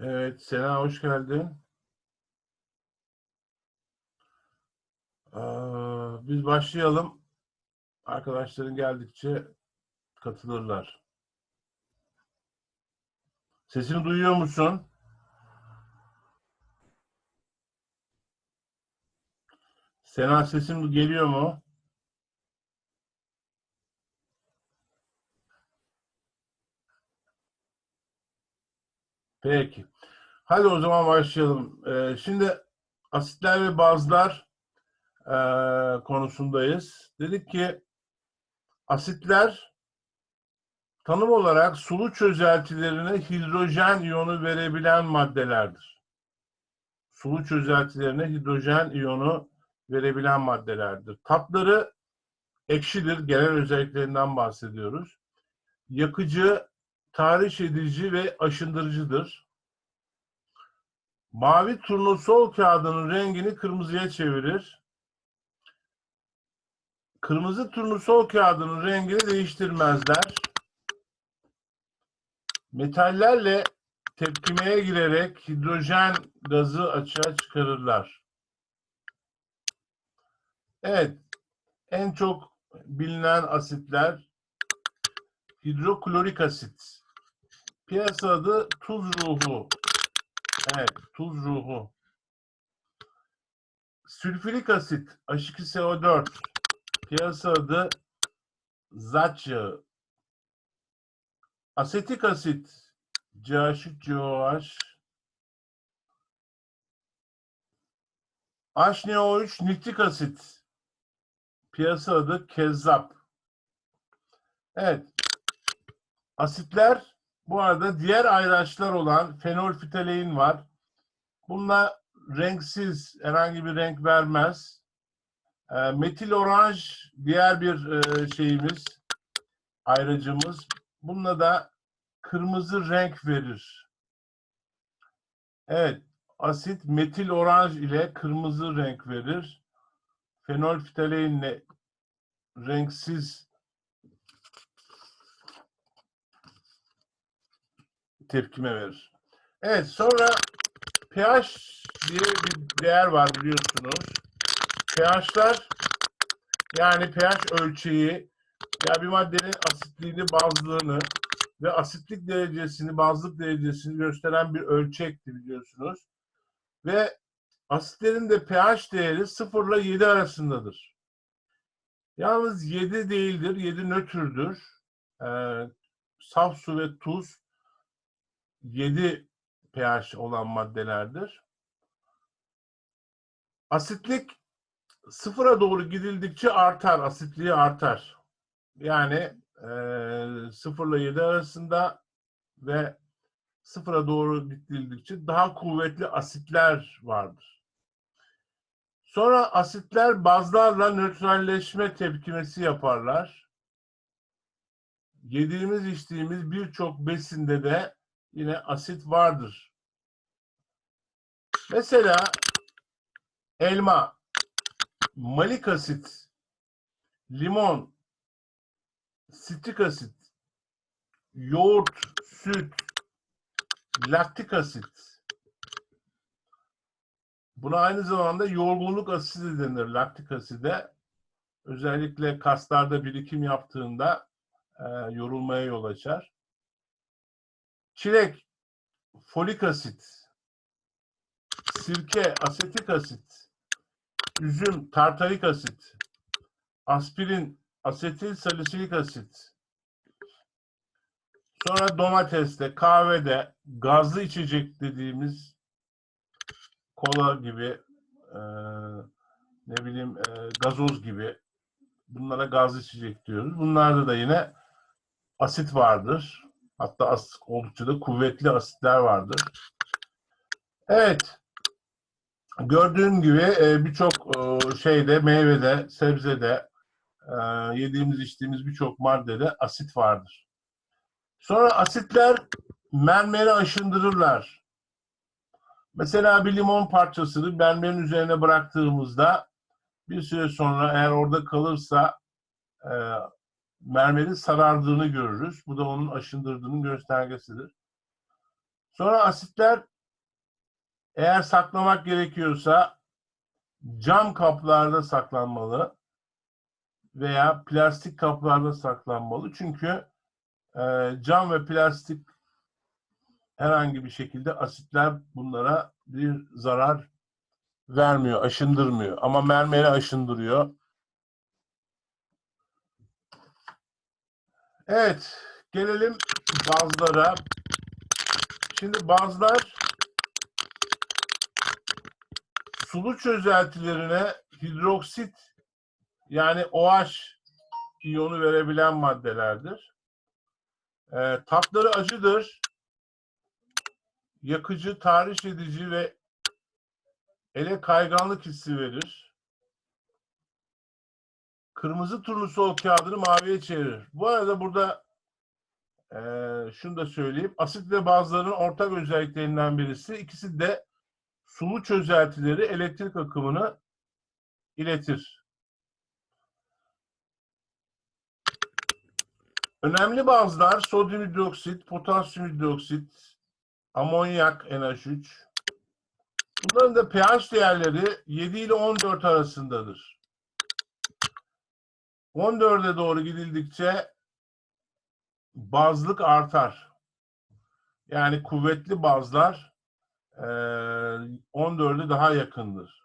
Evet, Sena hoş geldin. Aa, biz başlayalım. Arkadaşların geldikçe katılırlar. Sesini duyuyor musun? Sena sesim geliyor mu? Peki. Hadi o zaman başlayalım. Ee, şimdi asitler ve bazlar e, konusundayız. Dedik ki asitler tanım olarak sulu çözeltilerine hidrojen iyonu verebilen maddelerdir. Sulu çözeltilerine hidrojen iyonu verebilen maddelerdir. Tatları ekşidir. Genel özelliklerinden bahsediyoruz. Yakıcı, tahriş edici ve aşındırıcıdır. Mavi turnusol kağıdının rengini kırmızıya çevirir. Kırmızı turnusol kağıdının rengini değiştirmezler. Metallerle tepkimeye girerek hidrojen gazı açığa çıkarırlar. Evet, en çok bilinen asitler hidroklorik asit. Piyasa adı tuz ruhu. Evet, tuz ruhu. Sülfürik asit H2SO4. Piyasa adı zat yağı. Asetik asit CH3COH. HNO3 nitrik asit. Piyasa adı kezzap. Evet. Asitler bu arada diğer ayraçlar olan fenolfitalein var. Bununla renksiz herhangi bir renk vermez. E, metil oranj diğer bir e, şeyimiz, ayracımız. Bununla da kırmızı renk verir. Evet, asit metil oranj ile kırmızı renk verir. Fenolfitaleinle renksiz tepkime verir. Evet sonra pH diye bir değer var biliyorsunuz. pH'lar yani pH ölçeği ya bir maddenin asitliğini, bazlığını ve asitlik derecesini, bazlık derecesini gösteren bir ölçekti biliyorsunuz. Ve asitlerin de pH değeri 0 ile 7 arasındadır. Yalnız 7 değildir, 7 nötrdür. Ee, saf su ve tuz 7 pH olan maddelerdir. Asitlik sıfıra doğru gidildikçe artar, asitliği artar. Yani e, 0 ile 7 arasında ve sıfıra doğru gidildikçe daha kuvvetli asitler vardır. Sonra asitler bazlarla nötralleşme tepkimesi yaparlar. Yediğimiz içtiğimiz birçok besinde de yine asit vardır. Mesela elma, malik asit, limon, sitrik asit, yoğurt, süt, laktik asit. Buna aynı zamanda yorgunluk asidi denir laktik aside. Özellikle kaslarda birikim yaptığında e, yorulmaya yol açar. Çilek, folik asit, sirke, asetik asit, üzüm, tartarik asit, aspirin, asetil salisilik asit. Sonra domateste, kahvede, gazlı içecek dediğimiz kola gibi, e, ne bileyim e, gazoz gibi bunlara gazlı içecek diyoruz. Bunlarda da yine asit vardır. Hatta as, oldukça da kuvvetli asitler vardır. Evet. Gördüğün gibi e, birçok e, şeyde, meyvede, sebzede, e, yediğimiz, içtiğimiz birçok maddede asit vardır. Sonra asitler mermeri aşındırırlar. Mesela bir limon parçasını mermerin üzerine bıraktığımızda bir süre sonra eğer orada kalırsa mermerin sarardığını görürüz. Bu da onun aşındırdığının göstergesidir. Sonra asitler eğer saklamak gerekiyorsa cam kaplarda saklanmalı veya plastik kaplarda saklanmalı. Çünkü e, cam ve plastik herhangi bir şekilde asitler bunlara bir zarar vermiyor, aşındırmıyor. Ama mermeri aşındırıyor. Evet, gelelim bazlara. Şimdi bazlar sulu çözeltilerine hidroksit yani OH iyonu verebilen maddelerdir. E, tatları acıdır. Yakıcı, tahriş edici ve ele kayganlık hissi verir. Kırmızı turnusol kağıdını maviye çevirir. Bu arada burada e, şunu da söyleyeyim. Asit ve bazların ortak özelliklerinden birisi. İkisi de sulu çözeltileri elektrik akımını iletir. Önemli bazlar sodyum hidroksit, potasyum hidroksit, amonyak NH3. Bunların da pH değerleri 7 ile 14 arasındadır. 14'e doğru gidildikçe bazlık artar. Yani kuvvetli bazlar eee 14'e daha yakındır.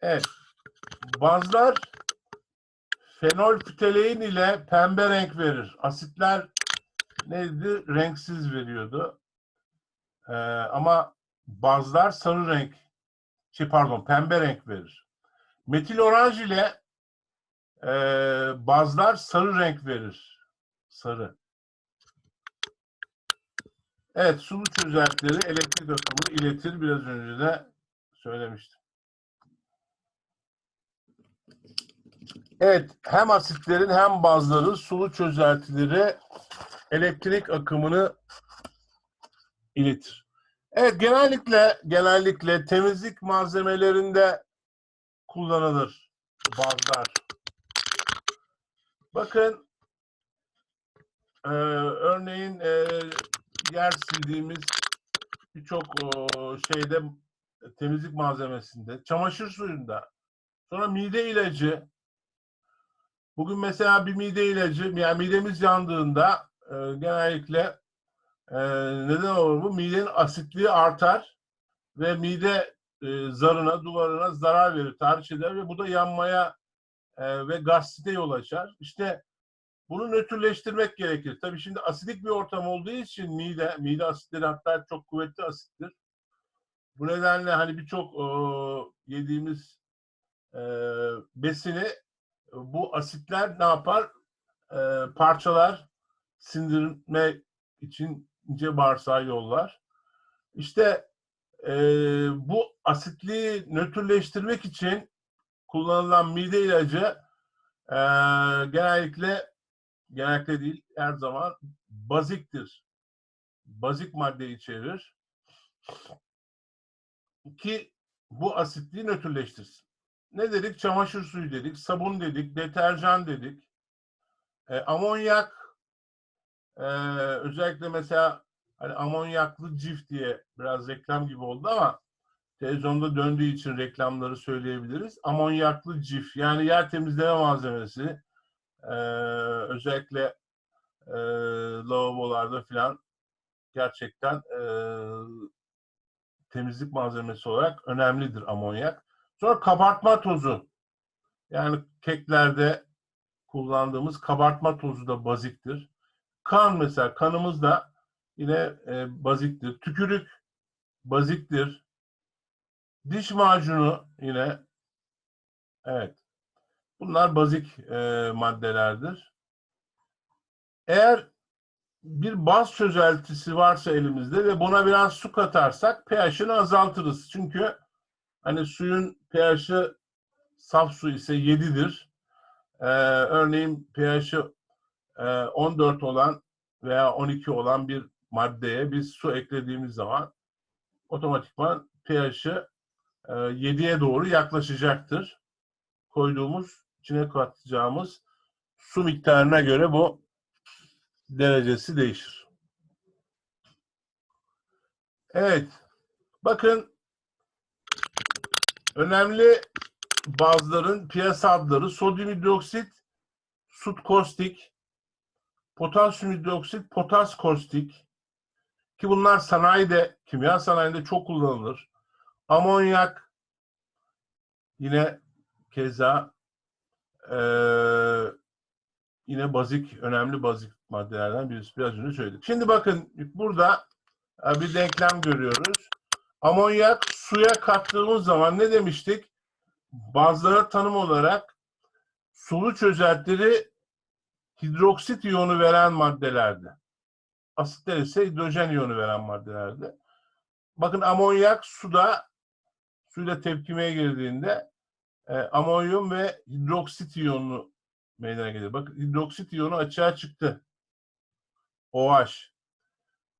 Evet. Bazlar fenolftalein ile pembe renk verir. Asitler neydi? Renksiz veriyordu. Eee, ama bazlar sarı renk, şey pardon pembe renk verir. Metil oranj ile eee, bazlar sarı renk verir. Sarı. Evet, sulu çözeltileri elektrik akımını iletir. Biraz önce de söylemiştim. Evet, hem asitlerin hem bazların sulu çözeltileri elektrik akımını iletir. Evet, genellikle genellikle temizlik malzemelerinde kullanılır bazlar. Bakın, e, örneğin e, yer sildiğimiz birçok şeyde temizlik malzemesinde, çamaşır suyunda, sonra mide ilacı. Bugün mesela bir mide ilacı, yani midemiz yandığında e, genellikle e, neden olur bu? Midenin asitliği artar ve mide e, zarına, duvarına zarar verir, tahriş eder ve bu da yanmaya e, ve gastrite yol açar. İşte bunu nötrleştirmek gerekir. Tabii şimdi asidik bir ortam olduğu için mide, mide asitleri hatta çok kuvvetli asittir. Bu nedenle hani birçok e, yediğimiz e, besini bu asitler ne yapar? E, parçalar, sindirme için ince bağırsağa yollar. İşte e, bu asitliği nötrleştirmek için kullanılan mide ilacı e, genellikle genellikle değil her zaman baziktir. Bazik madde içerir. Ki bu asitliği nötrleştirsin. Ne dedik? Çamaşır suyu dedik, sabun dedik, deterjan dedik. E, amonyak e, özellikle mesela hani amonyaklı cif diye biraz reklam gibi oldu ama televizyonda döndüğü için reklamları söyleyebiliriz. Amonyaklı cif yani yer temizleme malzemesi ee, özellikle e, lavabolarda falan gerçekten e, temizlik malzemesi olarak önemlidir amonyak. Sonra kabartma tozu. Yani keklerde kullandığımız kabartma tozu da baziktir. Kan mesela kanımız da yine e, baziktir. Tükürük baziktir. Diş macunu yine evet Bunlar bazik e, maddelerdir. Eğer bir baz çözeltisi varsa elimizde ve buna biraz su katarsak pH'ini azaltırız. Çünkü hani suyun pH'i saf su ise 7'dir. Ee, örneğin pH'i e, 14 olan veya 12 olan bir maddeye biz su eklediğimiz zaman otomatikman pH'i 7'ye doğru yaklaşacaktır. Koyduğumuz içine katacağımız su miktarına göre bu derecesi değişir. Evet. Bakın önemli bazların piyasa adları sodyum hidroksit, sut kostik, potasyum hidroksit, potas kostik ki bunlar sanayide, kimya sanayinde çok kullanılır. Amonyak yine keza eee, yine bazik, önemli bazik maddelerden birisi. Biraz önce söyledik. Şimdi bakın burada e, bir denklem görüyoruz. Amonyak suya kattığımız zaman ne demiştik? Bazılara tanım olarak sulu çözeltileri hidroksit iyonu veren maddelerdi. Asitler ise hidrojen iyonu veren maddelerdi. Bakın amonyak suda suyla tepkimeye girdiğinde e, amonyum ve hidroksit iyonu meydana gelir. Bakın hidroksit iyonu açığa çıktı. OH.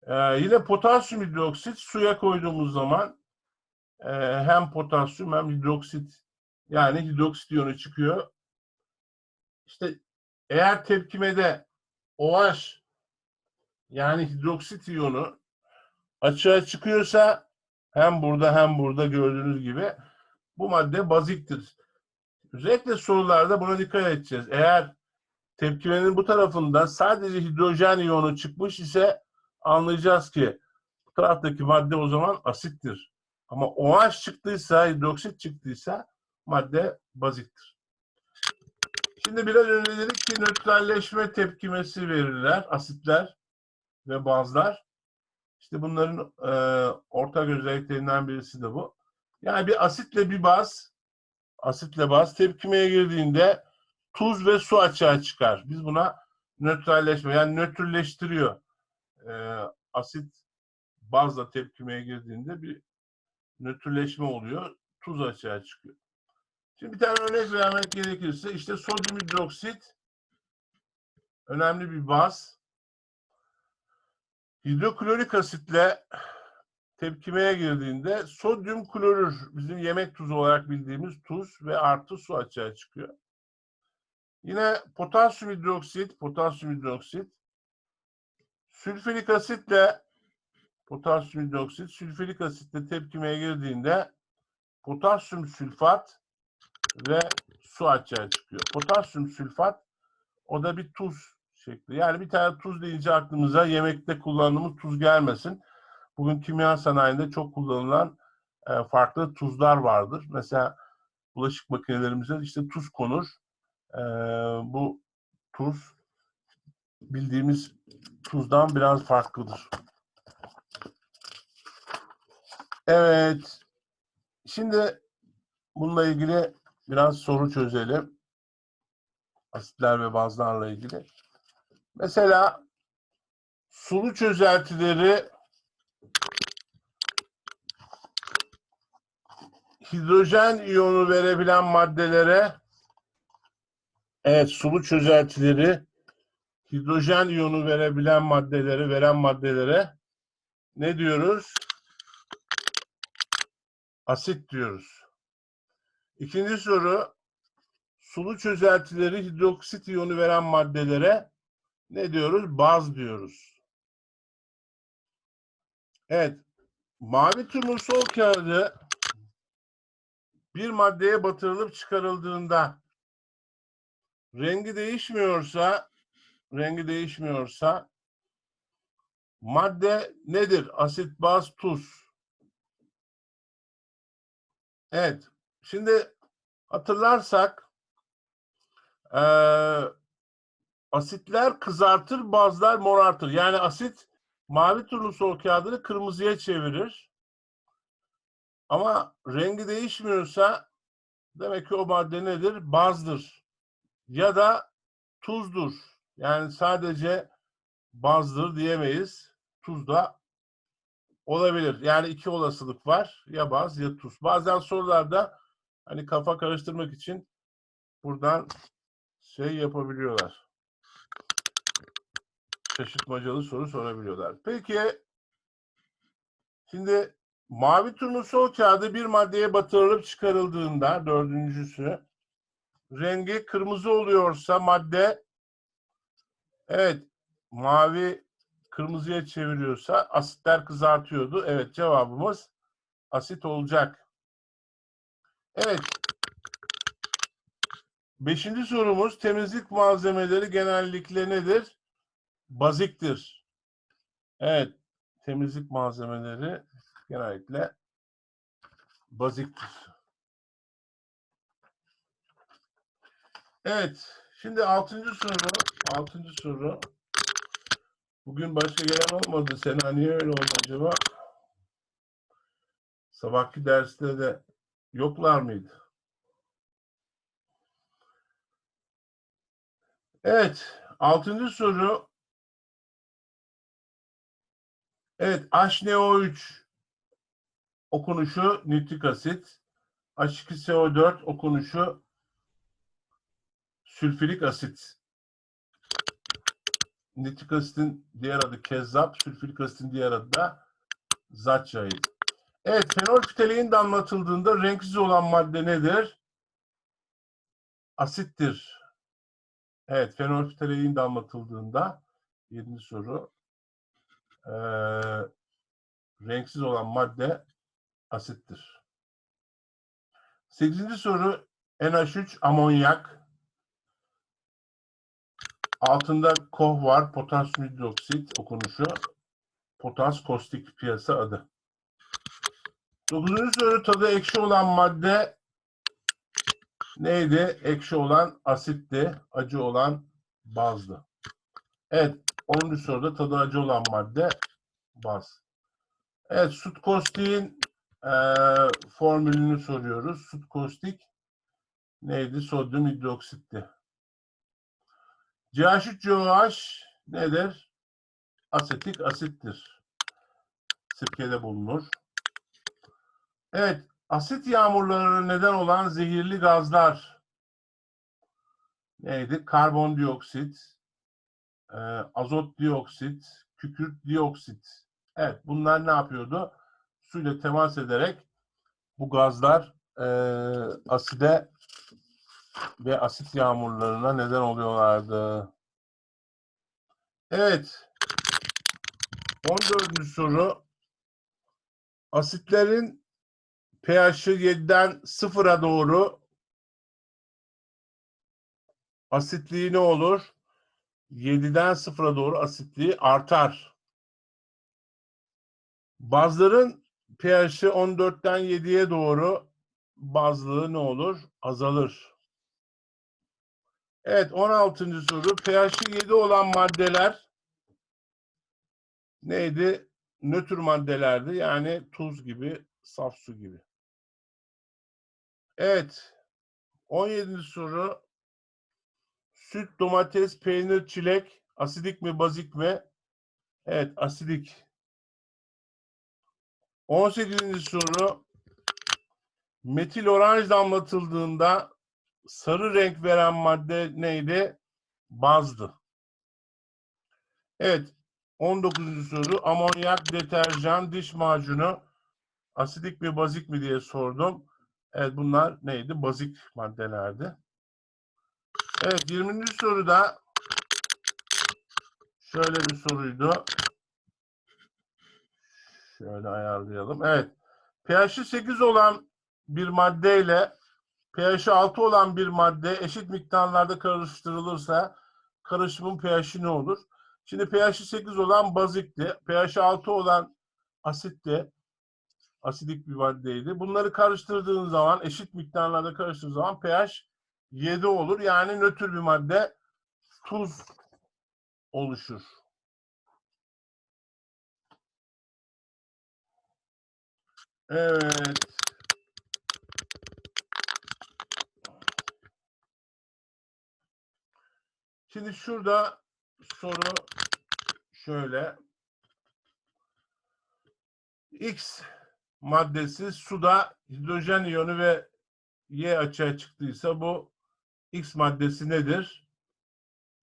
Ee, yine potasyum hidroksit suya koyduğumuz zaman e, hem potasyum hem hidroksit yani hidroksit iyonu çıkıyor. İşte eğer tepkimede OH yani hidroksit iyonu açığa çıkıyorsa hem burada hem burada gördüğünüz gibi bu madde baziktir. Özellikle sorularda buna dikkat edeceğiz. Eğer tepkimenin bu tarafında sadece hidrojen iyonu çıkmış ise anlayacağız ki bu taraftaki madde o zaman asittir. Ama OH çıktıysa, hidroksit çıktıysa madde baziktir. Şimdi biraz önce dedik ki nötralleşme tepkimesi verirler, asitler ve bazlar. İşte bunların e, ortak özelliklerinden birisi de bu. Yani bir asitle bir baz, asitle baz tepkimeye girdiğinde tuz ve su açığa çıkar. Biz buna nötralleşme yani nötrleştiriyor. E, asit bazla tepkimeye girdiğinde bir nötrleşme oluyor. Tuz açığa çıkıyor. Şimdi bir tane örnek vermek gerekirse işte sodyum hidroksit önemli bir baz. Hidroklorik asitle tepkimeye girdiğinde sodyum klorür bizim yemek tuzu olarak bildiğimiz tuz ve artı su açığa çıkıyor. Yine potasyum hidroksit, potasyum hidroksit sülfürik asitle potasyum hidroksit sülfürik asitle tepkimeye girdiğinde potasyum sülfat ve su açığa çıkıyor. Potasyum sülfat o da bir tuz şekli. Yani bir tane tuz deyince aklımıza yemekte kullandığımız tuz gelmesin. Bugün kimya sanayinde çok kullanılan e, farklı tuzlar vardır. Mesela bulaşık makinelerimize işte tuz konur. E, bu tuz bildiğimiz tuzdan biraz farklıdır. Evet. Şimdi bununla ilgili biraz soru çözelim. Asitler ve bazlarla ilgili. Mesela sulu çözeltileri hidrojen iyonu verebilen maddelere evet sulu çözeltileri hidrojen iyonu verebilen maddeleri veren maddelere ne diyoruz? Asit diyoruz. İkinci soru sulu çözeltileri hidroksit iyonu veren maddelere ne diyoruz? Baz diyoruz. Evet. Mavi turnusol kağıdı bir maddeye batırılıp çıkarıldığında rengi değişmiyorsa rengi değişmiyorsa madde nedir? Asit, baz, tuz. Evet. Şimdi hatırlarsak eee asitler kızartır, bazlar morartır. Yani asit mavi turnusol kağıdını kırmızıya çevirir. Ama rengi değişmiyorsa demek ki o madde nedir? Bazdır. Ya da tuzdur. Yani sadece bazdır diyemeyiz. Tuz da olabilir. Yani iki olasılık var. Ya baz ya tuz. Bazen sorularda hani kafa karıştırmak için buradan şey yapabiliyorlar. Şaşırtmacalı soru sorabiliyorlar. Peki şimdi mavi turnusol kağıdı bir maddeye batırılıp çıkarıldığında dördüncüsü rengi kırmızı oluyorsa madde evet mavi kırmızıya çeviriyorsa asitler kızartıyordu. Evet cevabımız asit olacak. Evet. Beşinci sorumuz temizlik malzemeleri genellikle nedir? Baziktir. Evet. Temizlik malzemeleri genellikle baziktir. Evet. Şimdi altıncı soru. Altıncı soru. Bugün başka gelen olmadı. Sena niye öyle oldu acaba? Sabahki derste de yoklar mıydı? Evet. Altıncı soru. Evet. HNO3 okunuşu nitrik asit. H2SO4 okunuşu sülfürik asit. Nitrik asitin diğer adı kezzap, sülfürik asitin diğer adı da zat yağı. Evet, fenolftalein damlatıldığında renksiz olan madde nedir? Asittir. Evet, fenolftalein damlatıldığında yedinci soru ee, renksiz olan madde asittir. Sekizinci soru NH3 amonyak. Altında koh var, potasyum hidroksit okunuşu. Potas kostik piyasa adı. Dokuzuncu soru tadı ekşi olan madde neydi? Ekşi olan asitti, acı olan bazdı. Evet, onuncu soruda tadı acı olan madde baz. Evet, sut e, formülünü soruyoruz. Sut neydi? Sodyum hidroksitti. CH3COH nedir? Asetik asittir. Sirkede bulunur. Evet, asit yağmurlarına neden olan zehirli gazlar neydi? Karbondioksit, e, azot dioksit, kükürt dioksit. Evet, bunlar ne yapıyordu? Suyla temas ederek bu gazlar e, aside ve asit yağmurlarına neden oluyorlardı. Evet. 14. soru. Asitlerin pH'i 7'den 0'a doğru asitliği ne olur? 7'den 0'a doğru asitliği artar. Bazların pH'i 14'ten 7'ye doğru bazlığı ne olur? Azalır. Evet 16. soru. pH'i 7 olan maddeler neydi? Nötr maddelerdi. Yani tuz gibi, saf su gibi. Evet. 17. soru. Süt, domates, peynir, çilek asidik mi, bazik mi? Evet, asidik. 18. soru. Metil oranj damlatıldığında sarı renk veren madde neydi? Bazdı. Evet. 19. soru. Amonyak, deterjan, diş macunu asidik mi, bazik mi diye sordum. Evet bunlar neydi? Bazik maddelerdi. Evet 20. soruda şöyle bir soruydu. Şöyle ayarlayalım. Evet. pH'i 8 olan bir maddeyle pH'i 6 olan bir madde eşit miktarlarda karıştırılırsa karışımın pH'i ne olur? Şimdi pH'i 8 olan bazikti. pH'i 6 olan asitti. Asidik bir maddeydi. Bunları karıştırdığın zaman eşit miktarlarda karıştırdığın zaman pH 7 olur. Yani nötr bir madde tuz oluşur. Evet. Şimdi şurada soru şöyle. X maddesi suda hidrojen iyonu ve Y açığa çıktıysa bu X maddesi nedir?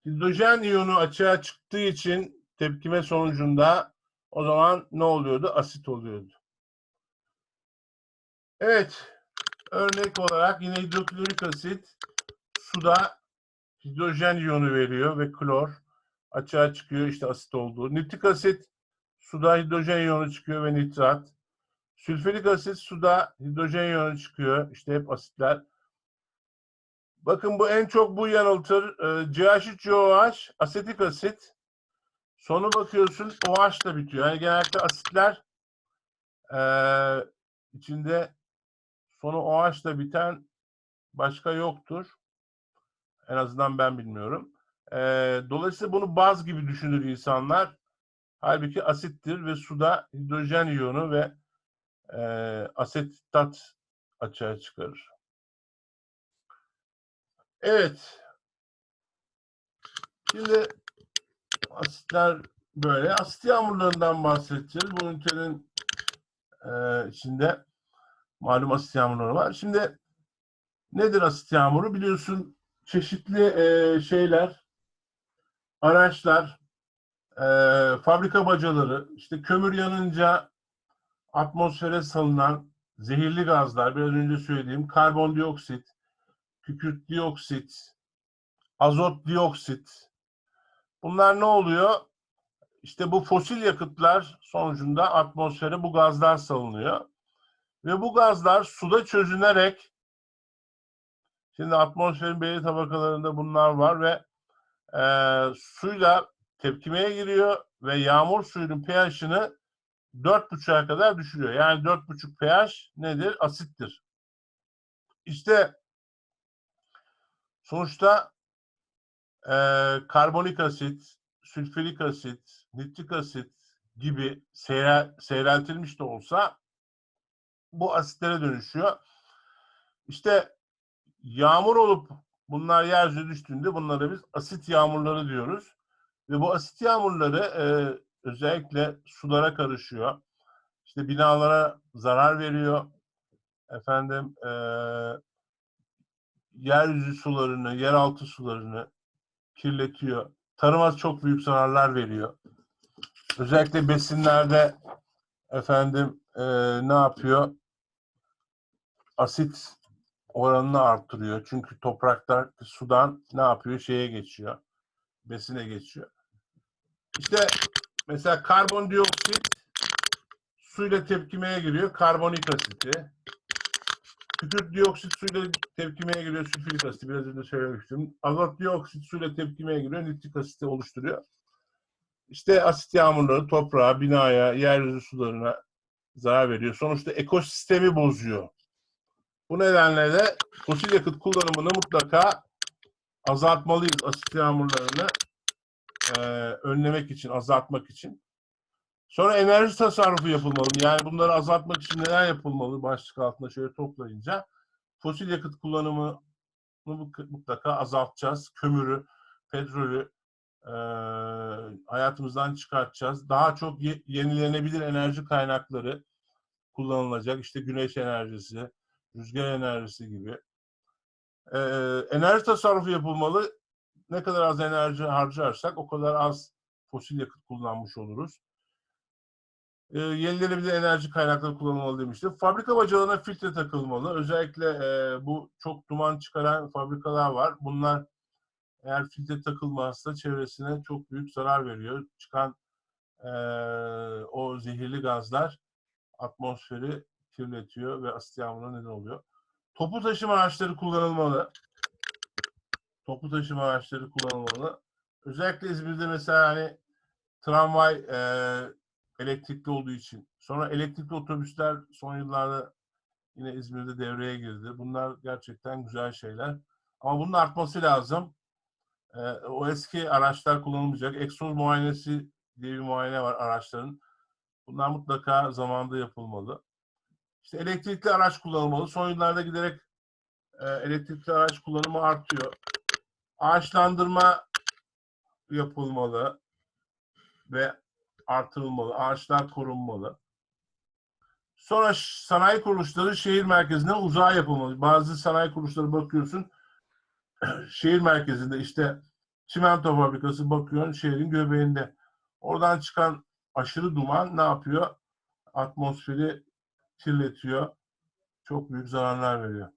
Hidrojen iyonu açığa çıktığı için tepkime sonucunda o zaman ne oluyordu? Asit oluyordu. Evet. Örnek olarak yine hidroklorik asit suda hidrojen iyonu veriyor ve klor. açığa çıkıyor işte asit olduğu. Nitrik asit suda hidrojen iyonu çıkıyor ve nitrat. Sülfürik asit suda hidrojen iyonu çıkıyor. İşte hep asitler. Bakın bu en çok bu yanıltır. Ee, CH3COH asetik asit. Sonu bakıyorsun OH da bitiyor. Yani genellikle asitler eee, içinde sonu OH da biten başka yoktur. En azından ben bilmiyorum. Eee, dolayısıyla bunu baz gibi düşünür insanlar. Halbuki asittir ve suda hidrojen iyonu ve asetat açığa çıkarır. Evet. Şimdi asitler böyle. Asit yağmurlarından bahsedeceğiz. Bu ünitenin eee, içinde malum asit yağmurları var. Şimdi nedir asit yağmuru? Biliyorsun çeşitli eee, şeyler, araçlar, eee, fabrika bacaları, işte kömür yanınca atmosfere salınan zehirli gazlar, biraz önce söylediğim karbondioksit, kükürt dioksit, azot dioksit. Bunlar ne oluyor? İşte bu fosil yakıtlar sonucunda atmosfere bu gazlar salınıyor. Ve bu gazlar suda çözünerek şimdi atmosferin belirli tabakalarında bunlar var ve e, suyla tepkimeye giriyor ve yağmur suyunun pH'ini 4,5'a kadar düşürüyor. Yani 4,5 pH nedir? Asittir. İşte sonuçta e, karbonik asit, sülfürik asit, nitrik asit gibi seyre, seyreltilmiş de olsa bu asitlere dönüşüyor. İşte yağmur olup bunlar yeryüzüne düştüğünde bunlara biz asit yağmurları diyoruz. Ve bu asit yağmurları e, özellikle sulara karışıyor. İşte binalara zarar veriyor. Efendim e, yeryüzü sularını, yeraltı sularını kirletiyor. Tarıma çok büyük zararlar veriyor. Özellikle besinlerde efendim e, ne yapıyor? Asit oranını arttırıyor. Çünkü topraklar sudan ne yapıyor? Şeye geçiyor. Besine geçiyor. İşte mesela karbondioksit suyla tepkimeye giriyor. Karbonik asiti. Kükürt dioksit suyla tepkimeye giriyor. Sülfürik asiti biraz önce söylemiştim. Azot dioksit suyla tepkimeye giriyor. Nitrik asiti oluşturuyor. İşte asit yağmurları toprağa, binaya, yeryüzü sularına zarar veriyor. Sonuçta ekosistemi bozuyor. Bu nedenle de fosil yakıt kullanımını mutlaka azaltmalıyız asit yağmurlarını e, önlemek için, azaltmak için. Sonra enerji tasarrufu yapılmalı. Yani bunları azaltmak için neler yapılmalı başlık altında şöyle toplayınca fosil yakıt kullanımını mutlaka azaltacağız. Kömürü, petrolü e, hayatımızdan çıkartacağız. Daha çok ye- yenilenebilir enerji kaynakları kullanılacak. İşte güneş enerjisi, rüzgar enerjisi gibi. E, enerji tasarrufu yapılmalı. Ne kadar az enerji harcarsak o kadar az fosil yakıt kullanmış oluruz. E, yenilenebilir enerji kaynakları kullanılmalı demiştim. Fabrika bacalarına filtre takılmalı. Özellikle e, bu çok duman çıkaran fabrikalar var. Bunlar eğer filtre takılmazsa çevresine çok büyük zarar veriyor. Çıkan e, o zehirli gazlar atmosferi kirletiyor ve asit yağmuruna neden oluyor. Toplu taşıma araçları kullanılmalı. Toplu taşıma araçları kullanılmalı. Özellikle İzmir'de mesela hani tramvay e, elektrikli olduğu için. Sonra elektrikli otobüsler son yıllarda yine İzmir'de devreye girdi. Bunlar gerçekten güzel şeyler. Ama bunun artması lazım. E, o eski araçlar kullanılmayacak. Egzoz muayenesi diye bir muayene var araçların. Bunlar mutlaka zamanında yapılmalı. İşte elektrikli araç kullanılmalı. Son yıllarda giderek e, elektrikli araç kullanımı artıyor. Ağaçlandırma yapılmalı ve artırılmalı. Ağaçlar korunmalı. Sonra sanayi kuruluşları şehir merkezine uzağa yapılmalı. Bazı sanayi kuruluşları bakıyorsun şehir merkezinde işte çimento fabrikası bakıyorsun şehrin göbeğinde. Oradan çıkan aşırı duman ne yapıyor? Atmosferi kirletiyor. Çok büyük zararlar veriyor.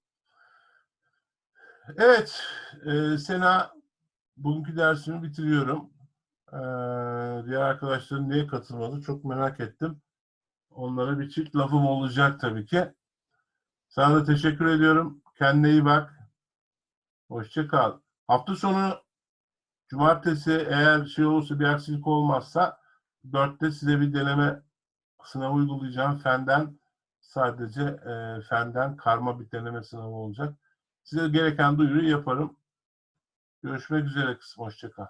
Evet, e, Sena bugünkü dersimi bitiriyorum. Diğer arkadaşların niye katılmadı çok merak ettim. Onlara bir çift lafım olacak tabii ki. Sana da teşekkür ediyorum. Kendine iyi bak. Hoşça kal. Hafta sonu cumartesi eğer şey olursa bir aksilik olmazsa dörtte size bir deneme sınavı uygulayacağım. Fenden sadece e, fenden karma bir deneme sınavı olacak. Size gereken duyuruyu yaparım. Görüşmek üzere kısım. Hoşça kal.